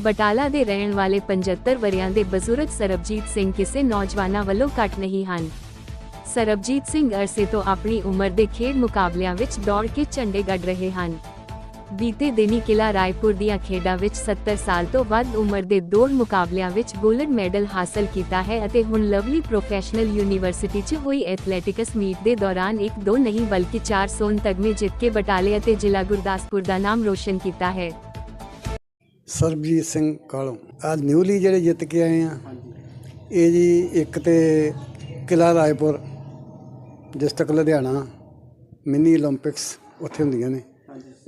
ਬਟਾਲਾ ਦੇ ਰਹਿਣ ਵਾਲੇ 75 ਵਰਿਆਂ ਦੇ ਬਜ਼ੁਰਗ ਸਰਬਜੀਤ ਸਿੰਘ ਕਿਸੇ ਨੌਜਵਾਨਾਂ ਵੱਲੋਂ ਘੱਟ ਨਹੀਂ ਹਨ। ਸਰਬਜੀਤ ਸਿੰਘ ਅਰਸੇ ਤੋਂ ਆਪਣੀ ਉਮਰ ਦੇ ਖੇਡ ਮੁਕਾਬਲਿਆਂ ਵਿੱਚ ਦੌੜ ਕੇ ਝੰਡੇ ਗੱਡ ਰਹੇ ਹਨ। ਬੀਤੇ ਦਿਨੀ ਕਿਲਾ ਰਾਏਪੁਰ ਦੀਆਂ ਖੇਡਾਂ ਵਿੱਚ 70 ਸਾਲ ਤੋਂ ਵੱਧ ਉਮਰ ਦੇ ਦੌੜ ਮੁਕਾਬਲਿਆਂ ਵਿੱਚ ਗੋਲਡ ਮੈਡਲ ਹਾਸਲ ਕੀਤਾ ਹੈ ਅਤੇ ਹੁਣ ਲਵਲੀ ਪ੍ਰੋਫੈਸ਼ਨਲ ਯੂਨੀਵਰਸਿਟੀ 'ਚ ਹੋਈ ਐਥਲੈਟਿਕਸ ਮੀਟ ਦੇ ਦੌਰਾਨ ਇੱਕ ਦੋ ਨਹੀਂ ਬਲਕਿ ਚਾਰ ਸੋਨ ਤਗਮੇ ਜਿੱਤ ਕੇ ਬਟਾਲੇ ਅਤੇ ਜ਼ਿਲ੍ਹਾ ਗੁਰਦਾਸਪੁਰ ਦਾ ਨਾਮ ਰੋਸ਼ਨ ਕੀਤਾ ਹੈ। ਸਰਬਜੀਤ ਸਿੰਘ ਕਾਲੋ। ਆ ਨਿਊਲੀ ਜਿਹੜੇ ਜਿੱਤ ਕੇ ਆਏ ਆ, ਇਹ ਜੀ ਇੱਕ ਤੇ ਕਿਲਾ ਰਾਏਪੁਰ, ਡਿਸਟ੍ਰਿਕਟ ਲੁਧਿਆਣਾ, ਮਿੰਨੀ 올림픽ਸ ਉੱਥੇ ਹੁੰਦੀਆਂ ਨੇ।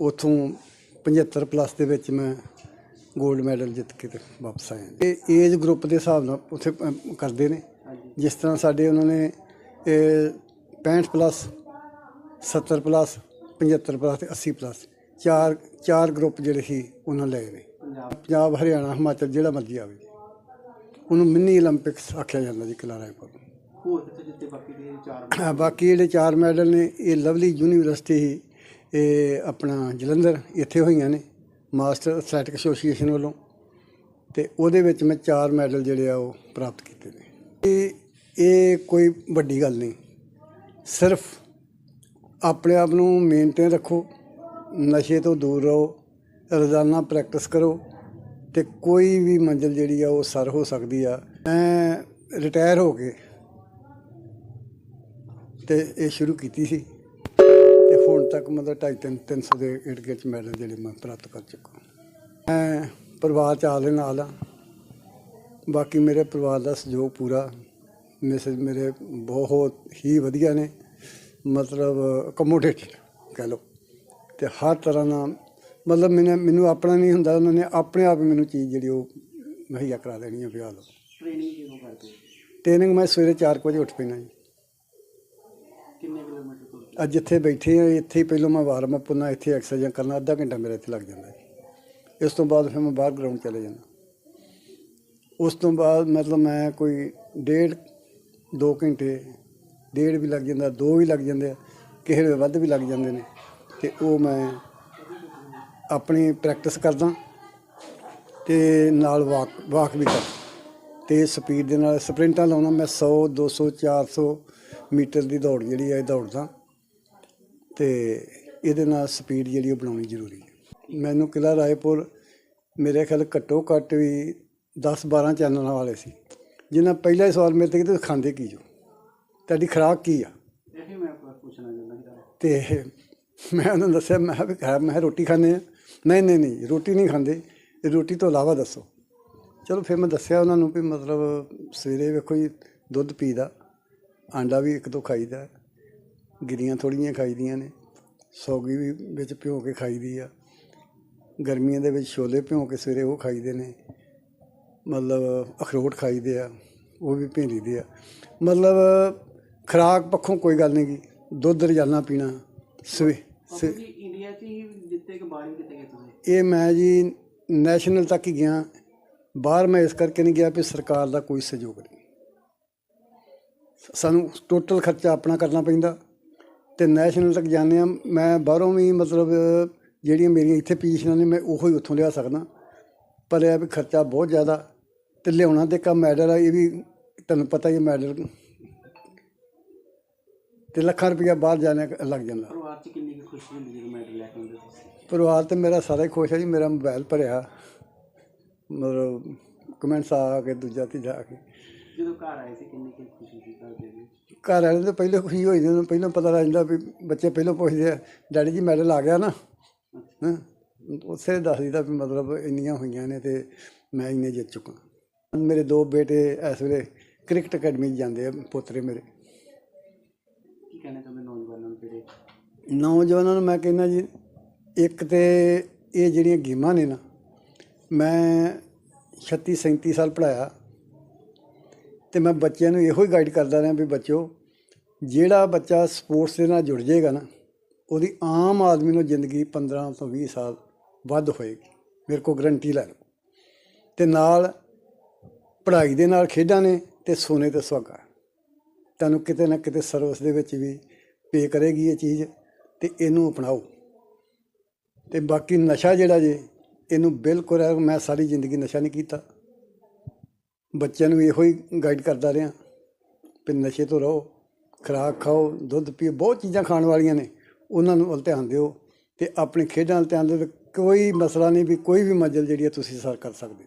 ਉਥੋਂ 75 ਪਲੱਸ ਦੇ ਵਿੱਚ ਮੈਂ 골ਡ ਮੈਡਲ ਜਿੱਤ ਕੇ ਤੇ ਵਾਪਸ ਆਇਆ। ਇਹ ਏਜ ਗਰੁੱਪ ਦੇ ਹਿਸਾਬ ਨਾਲ ਉਥੇ ਕਰਦੇ ਨੇ। ਜਿਸ ਤਰ੍ਹਾਂ ਸਾਡੇ ਉਹਨਾਂ ਨੇ 65 ਪਲੱਸ 70 ਪਲੱਸ 75 ਪਲੱਸ ਤੇ 80 ਪਲੱਸ, ਚਾਰ ਚਾਰ ਗਰੁੱਪ ਜਿਹੜੇ ਸੀ, ਉਹਨਾਂ ਲਏ ਨੇ। ਪੰਜਾਬ। ਹਰਿਆਣਾ ਹਿਮਾਚਲ ਜਿਹੜਾ ਮਰਜ਼ੀ ਆਵੇ। ਉਹਨੂੰ ਮਿੰਨੀ 올림픽ਸ ਆਖਿਆ ਜਾਂਦਾ ਜੀ ਕਿਲਾ ਰਾਏਪੁਰ। ਹੋਰ ਕਿਤੇ ਜਿੱਤੇ ਬਾਕੀ ਦੇ ਚਾਰ ਬਾਕੀ ਜਿਹੜੇ ਚਾਰ ਮੈਡਲ ਨੇ ਇਹ ਲਵਲੀ ਯੂਨੀਵਰਸਿਟੀ ਇਹ ਆਪਣਾ ਜਲੰਧਰ ਇੱਥੇ ਹੋਈਆਂ ਨੇ ਮਾਸਟਰ ਐਥਲੈਟਿਕ ਐਸੋਸੀਏਸ਼ਨ ਵੱਲੋਂ। ਤੇ ਉਹਦੇ ਵਿੱਚ ਮੈਂ ਚਾਰ ਮੈਡਲ ਜਿਹੜੇ ਆ ਉਹ ਪ੍ਰਾਪਤ ਕੀਤੇ ਨੇ। ਇਹ ਇਹ ਕੋਈ ਵੱਡੀ ਗੱਲ ਨਹੀਂ। ਸਿਰਫ ਆਪਣੇ ਆਪ ਨੂੰ ਮੇਨਟੇਨ ਰੱਖੋ ਨਸ਼ੇ ਤੋਂ ਦੂਰ ਰਹੋ ਰੋਜ਼ਾਨਾ ਪ੍ਰੈਕਟਿਸ ਕਰੋ ਤੇ ਕੋਈ ਵੀ ਮੰਜ਼ਿਲ ਜਿਹੜੀ ਆ ਉਹ ਸਰ ਹੋ ਸਕਦੀ ਆ। ਮੈਂ ਰਿਟਾਇਰ ਹੋ ਕੇ ਤੇ ਇਹ ਸ਼ੁਰੂ ਕੀਤੀ ਸੀ ਤੇ ਹੁਣ ਤੱਕ ਮਤਲਬ ਢਾਈ ਤਿੰਨ 300 ਦੇ ਇਰਦ ਗਿਰਦ ਮੈਡਲ ਜਿਹੜੇ ਮੈਂ ਪ੍ਰਾਪਤ ਕਰ ਚੁੱਕਾ ਮੈਂ ਪਰਿਵਾਰ ਚ ਆਲੇ ਨਾਲ ਆ। ਬਾਕੀ ਮੇਰੇ ਪਰਿਵਾਰ ਦਾ ਸਹਿਯੋਗ ਪੂਰਾ। ਮੈਸੇਜ ਮੇਰੇ ਬਹੁਤ ਹੀ ਵਧੀਆ ਨੇ। ਮਤਲਬ ਅਕਮੋਡੇਟਡ ਕਹਿ ਲਓ। ਤੇ ਹਰ ਤਰ੍ਹਾਂ ਨਾਲ ਮਤਲਬ ਮੈਨੂੰ ਮੈਨੂੰ ਆਪਣਾ ਨਹੀਂ ਹੁੰਦਾ ਉਹਨਾਂ ਨੇ ਆਪਣੇ ਆਪ ਹੀ ਮੈਨੂੰ ਚੀਜ਼ ਜਿਹੜੀ ਉਹ ਮੁਹੱਈਆ ਕਰਾ ਦੇਣੀ ਹੈ ਵਿਆਹ ਲਓ ਟ੍ਰੇਨਿੰਗ ਕਿਉਂ ਕਰਦੇ ਹੋ? ਟ੍ਰੇਨਿੰਗ ਮੈਂ ਸਵੇਰੇ 4 ਵਜੇ ਉੱਠ ਪੈਣਾ ਜੀ। ਕਿੰਨੇ ਕਿਲੋਮੀਟਰ ਤੋਂ ਅੱਜ ਜਿੱਥੇ ਬੈਠੇ ਆ ਇੱਥੇ ਹੀ ਪਹਿਲਾਂ ਮੈਂ ਵਾਰਮ ਅਪ ਹੁੰਦਾ ਇੱਥੇ ਐਕਸਰਸਾਈਜ਼ ਕਰਨਾ ਅੱਧਾ ਘੰਟਾ ਮੇਰਾ ਇੱਥੇ ਲੱਗ ਜਾਂਦਾ ਹੈ ਇਸ ਤੋਂ ਬਾਅਦ ਫਿਰ ਮੈਂ ਬਾਹਰ ਗਰਾਊਂਡ ਚਲੇ ਜਾਂਦਾ। ਉਸ ਤੋਂ ਬਾਅਦ ਮਤਲਬ ਮੈਂ ਕੋਈ ਡੇਢ 2 ਘੰਟੇ ਡੇਢ ਵੀ ਲੱਗ ਜਾਂਦਾ ਦੋ ਵੀ ਲੱਗ ਜਾਂਦੇ ਆ ਕਿਸੇ ਵੇਲੇ ਵੱਧ ਵੀ ਲੱਗ ਜਾਂਦੇ ਨੇ। ਤੇ ਉਹ ਮੈਂ ਆਪਣੀ ਪ੍ਰੈਕਟਿਸ ਕਰਦਾ ਤੇ ਨਾਲ ਵਾਕ ਵਾਕ ਵੀ ਕਰਦਾ। ਤੇ ਸਪੀਡ ਦੇ ਨਾਲ ਸਪ੍ਰਿੰਟਾਂ ਲਾਉਣਾ ਮੈਂ 100 200 400 ਮੀਟਰ ਦੀ ਦੌੜ ਜਿਹੜੀ ਹੈ ਦੌੜਦਾ। ਤੇ ਇਹਦੇ ਨਾਲ ਸਪੀਡ ਜਿਹੜੀ ਉਹ ਬਣਾਉਣੀ ਜ਼ਰੂਰੀ ਹੈ ਮੈਨੂੰ ਕਿਲਾ ਰਾਏਪੁਰ ਮੇਰੇ ਖਿਆਲ ਘੱਟੋ ਘੱਟ ਵੀ 10 12 ਚੈਨਲਾਂ ਵਾਲੇ ਸੀ। ਜਿਨ੍ਹਾਂ ਪਹਿਲਾ ਹੀ ਸਵਾਲ ਮੇਰੇ ਤੇ ਕਿ ਖਾਂਦੇ ਕੀ ਜੋ? ਤੁਹਾਡੀ ਖੁਰਾਕ ਕੀ ਆ? ਇਹ ਮੈਂ ਪੁੱਛਣਾ ਚਾਹੁੰਦਾ। ਤੇ ਮੈਂ ਉਹਨਾਂ ਨੂੰ ਦੱਸਿਆ ਮੈਂ ਕਿਹਾ ਵੀ ਖਾ ਮੈਂ ਰੋਟੀ ਖਾਂਦੇ ਆ। ਨਹੀਂ ਨਹੀਂ ਨਹੀਂ ਰੋਟੀ ਨਹੀਂ ਖਾਂਦੇ। ਇਹ ਰੋਟੀ ਤੋਂ ਇਲਾਵਾ ਦੱਸੋ। ਚਲੋ ਫਿਰ ਮੈਂ ਦੱਸਿਆ ਉਹਨਾਂ ਨੂੰ ਵੀ ਮਤਲਬ ਸਵੇਰੇ ਵੇਖੋ ਜੀ ਦੁੱਧ ਪੀਦਾ ਆਂਡਾ ਵੀ ਇੱਕ ਦੋ ਖਾਈਦਾ ਗਿਰੀਆਂ ਥੋੜੀਆਂ ਖਾਈਦੀਆਂ ਨੇ ਸੌਗੀ ਵੀ ਵਿੱਚ ਭਿਓ ਕੇ ਖਾਈਦੀ ਆ ਗਰਮੀਆਂ ਦੇ ਵਿੱਚ ਛੋਲੇ ਭਿਓ ਕੇ ਸਵੇਰੇ ਉਹ ਖਾਈਦੇ ਨੇ ਮਤਲਬ ਅਖਰੋਟ ਖਾਈਦੇ ਆ ਉਹ ਵੀ ਭੇਂ ਲਈਦੇ ਆ। ਮਤਲਬ ਖੁਰਾਕ ਪੱਖੋਂ ਕੋਈ ਗੱਲ ਨਹੀਂ ਗੀ ਦੁੱਧ ਰੋਜ਼ਾਨਾ ਪੀਣਾ ਸਵੇ ਜੀ ਇੰਡੀਆ 'ਚ ਹੀ ਜਿੱਤੇ ਕਿਤੇ ਗਏ ਤੁਸੀਂ? ਇਹ ਮੈਂ ਜੀ ਨੈਸ਼ਨਲ ਤੱਕ ਹੀ ਗਿਆ। ਬਾਹਰ ਮੈਂ ਇਸ ਕਰਕੇ ਨਹੀਂ ਗਿਆ ਵੀ ਸਰਕਾਰ ਦਾ ਕੋਈ ਸਹਿਯੋਗ ਨਹੀਂ। ਸਾਨੂੰ ਟੋਟਲ ਖਰਚਾ ਆਪਣਾ ਕਰਨਾ ਪੈਂਦਾ ਤੇ ਨੈਸ਼ਨਲ ਤੱਕ ਜਾਂਦੇ ਆ ਮੈਂ ਬਾਹਰੋਂ ਵੀ ਮਤਲਬ ਜਿਹੜੀਆਂ ਮੇਰੀਆਂ ਇੱਥੇ ਪੋਜੀਸ਼ਨਾਂ ਨੇ, ਮੈਂ ਉਹੋ ਹੀ ਉੱਥੋਂ ਲਿਆ ਸਕਦਾ। ਪਰ ਇਹ ਵੀ ਖਰਚਾ ਬਹੁਤ ਜ਼ਿਆਦਾ ਤੇ ਲਿਆਉਣਾ ਤੇ ਕੰਮ ਮੈਡਲ ਆ, ਇਹ ਵੀ ਤੁਹਾਨੂੰ ਪਤਾ ਹੀ ਮੈਡਲ ਤੇ ਲੱਖਾਂ ਰੁਪਇਆ ਬਾਹਰ ਜਾਣੇ ਲੱਗ ਜਾਂਦਾ। ਪਰਿਵਾਰ 'ਚ ਕਿੰਨੀ ਕੁ ਖੁਸ਼ੀ ਹੁੰਦੀ ਜਦੋਂ ਮੈਡਲ ਲੈ ਕੇ ਆਉਂਦੇ ਤੁਸੀਂ? ਪਰਿਵਾਰ ਤੇ ਮੇਰਾ ਸਾਰਾ ਹੀ ਖੁਸ਼ ਹੈ ਜੀ ਮੇਰਾ ਮੋਬਾਈਲ ਭਰਿਆ। ਮਤਲਬ ਕਮੈਂਟਸ ਆ ਕੇ ਦੂਜਾ ਤੀਜਾ ਆ ਕੇ। ਜਦੋਂ ਘਰ ਆਏ ਸੀ ਕਿੰਨੀ ਕੁ ਖੁਸ਼ੀ ਸੀ ਘਰ ਦੇ ਵਿੱਚ? ਘਰ ਵਾਲਿਆਂ ਨੂੰ ਪਹਿਲਾਂ ਖੁਸ਼ੀ ਹੋਈ ਜਦੋਂ ਪਹਿਲਾਂ ਪਤਾ ਲੱਗ ਜਾਂਦਾ ਵੀ ਬੱਚੇ ਪਹਿਲਾਂ ਪੁੱਛਦੇ ਆ ਡੈਡੀ ਜੀ ਮੈਡਲ ਆ ਗਿਆ ਨਾ? ਹਾਂ? ਉਸੇ ਦੱਸ ਦਿੱਤਾ ਵੀ ਮਤਲਬ ਇੰਨੀਆਂ ਹੋਈਆਂ ਨੇ ਤੇ ਮੈਂ ਇੰਨੇ ਜਿੱਤ ਚੁੱਕਾ। ਮੇਰੇ ਦੋ ਬੇਟੇ ਇਸ ਵੇਲੇ ਕ੍ਰਿਕਟ ਅਕੈਡਮੀ 'ਚ ਜਾਂਦੇ ਆ ਪੋਤਰੇ ਮੇਰੇ ਕੀ ਕਹਿਣਾ ਚਾਹੁੰਦੇ ਨੌਜਵਾਨਾਂ ਨੂੰ ਜਿਹੜੇ ਨੌਜਵਾਨਾਂ ਨੂੰ ਮੈਂ ਕਹਿੰਦਾ ਜੀ, ਇੱਕ ਤਾਂ ਇਹ ਜਿਹੜੀਆਂ ਗੇਮਾਂ ਨੇ ਨਾ, ਮੈਂ 36 37 ਸਾਲ ਪੜਾਇਆ ਤੇ ਮੈਂ ਬੱਚਿਆਂ ਨੂੰ ਇਹੋ ਹੀ ਗਾਈਡ ਕਰਦਾ ਰਿਹਾ ਵੀ ਬੱਚਿਓ, ਜਿਹੜਾ ਬੱਚਾ ਸਪੋਰਟਸ ਦੇ ਨਾਲ ਜੁੜ ਜਾਏਗਾ ਨਾ, ਉਹਦੀ ਆਮ ਆਦਮੀ ਨੂੰ ਜ਼ਿੰਦਗੀ 15 ਤੋਂ 20 ਸਾਲ ਵੱਧ ਹੋਏਗੀ, ਮੇਰੇ ਕੋਲ ਗਰੰਟੀ ਲੈ ਲਓ। ਤੇ ਨਾਲ ਪੜ੍ਹਾਈ ਦੇ ਨਾਲ ਖੇਡਾਂ ਨੇ ਤੇ ਸੋਨੇ ਤੇ ਸੁਹਾਗਾ। ਤੁਹਾਨੂੰ ਕਿਤੇ ਨਾ ਕਿਤੇ ਸਰਵਿਸ ਦੇ ਵਿੱਚ ਵੀ ਪੇ ਕਰੇਗੀ ਇਹ ਚੀਜ਼। ਤੇ ਇਹਨੂੰ ਅਪਣਾਓ। ਤੇ ਬਾਕੀ ਨਸ਼ਾ ਜਿਹੜਾ ਜੇ, ਇਹਨੂੰ ਬਿਲਕੁਲ ਮੈਂ ਸਾਰੀ ਜ਼ਿੰਦਗੀ ਨਸ਼ਾ ਨਹੀਂ ਕੀਤਾ। ਬੱਚਿਆਂ ਨੂੰ ਇਹੋ ਹੀ ਗਾਈਡ ਕਰਦਾ ਰਿਹਾ ਕਿ ਨਸ਼ੇ ਤੋਂ ਰਹੋ, ਖੁਰਾਕ ਖਾਓ, ਦੁੱਧ ਪੀਓ, ਬਹੁਤ ਚੀਜ਼ਾਂ ਖਾਣ ਵਾਲੀਆਂ ਨੇ। ਉਹਨਾਂ ਨੂੰ ਵੱਲ ਧਿਆਨ ਦਿਓ ਤੇ ਆਪਣੇ ਖੇਡਾਂ ਵੱਲ ਧਿਆਨ ਦਿਓ ਕੋਈ ਮਸਲਾ ਨਹੀਂ ਵੀ ਕੋਈ ਵੀ ਮੰਜ਼ਿਲ ਜਿਹੜੀ ਹੈ ਤੁਸੀਂ ਸਰ ਕਰ ਸਕਦੇ